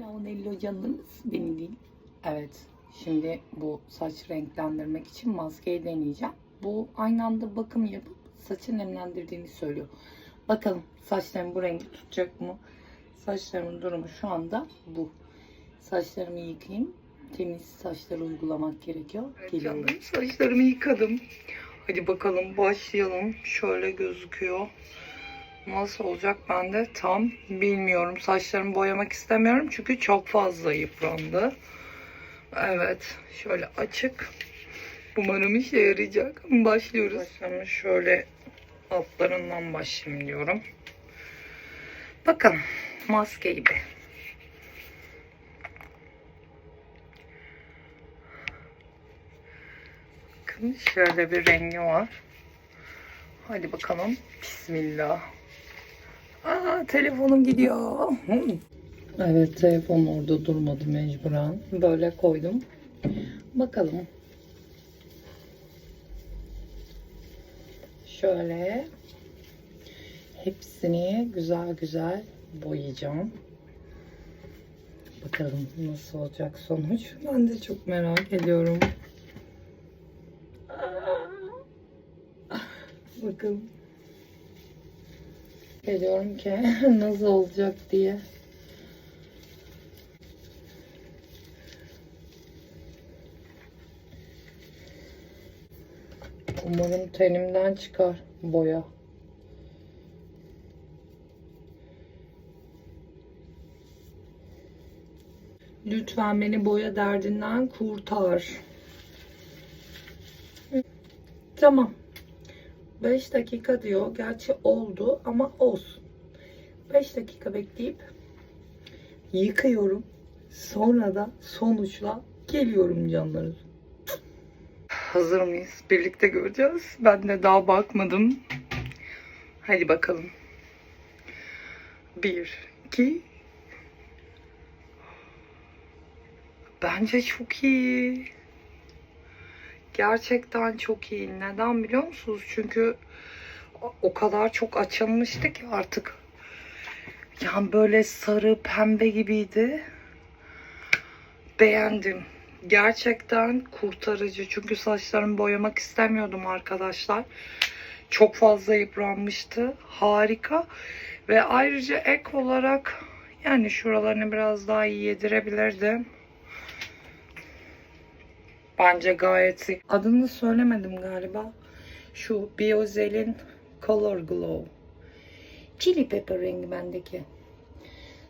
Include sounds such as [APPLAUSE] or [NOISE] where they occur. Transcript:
Selamun canınız beni değil. Evet. Şimdi bu saç renklendirmek için maskeyi deneyeceğim. Bu aynı anda bakım yapıp saçı nemlendirdiğini söylüyor. Bakalım saçlarım bu rengi tutacak mı? Saçlarımın durumu şu anda bu. Saçlarımı yıkayayım. Temiz saçları uygulamak gerekiyor. Geliyorum. Saçlarımı yıkadım. Hadi bakalım başlayalım. Şöyle gözüküyor. Nasıl olacak ben de tam bilmiyorum. Saçlarımı boyamak istemiyorum çünkü çok fazla yıprandı. Evet şöyle açık. Umarım işe yarayacak. Başlıyoruz. Saçlarımı şöyle altlarından başlayayım diyorum. Bakın maske gibi. Bakın şöyle bir rengi var. Hadi bakalım. Bismillah. Aa telefonum gidiyor. Evet telefon orada durmadı mecburen. Böyle koydum. Bakalım. Şöyle hepsini güzel güzel boyayacağım. Bakalım nasıl olacak sonuç. Ben de çok merak ediyorum. Bakın. Geliyorum ki [LAUGHS] nasıl olacak diye. Umarım tenimden çıkar boya. Lütfen beni boya derdinden kurtar. Tamam. 5 dakika diyor. Gerçi oldu ama olsun. 5 dakika bekleyip yıkıyorum. Sonra da sonuçla geliyorum canlarım. Hazır mıyız? Birlikte göreceğiz. Ben de daha bakmadım. Hadi bakalım. Bir, iki. Bence çok iyi. Gerçekten çok iyi. Neden biliyor musunuz? Çünkü o- kadar çok açılmıştı ki artık. Yani böyle sarı pembe gibiydi. Beğendim. Gerçekten kurtarıcı. Çünkü saçlarımı boyamak istemiyordum arkadaşlar. Çok fazla yıpranmıştı. Harika. Ve ayrıca ek olarak yani şuralarını biraz daha iyi yedirebilirdim. Bence gayet iyi. Adını söylemedim galiba. Şu Biozel'in Color Glow. Chili pepper rengi bendeki.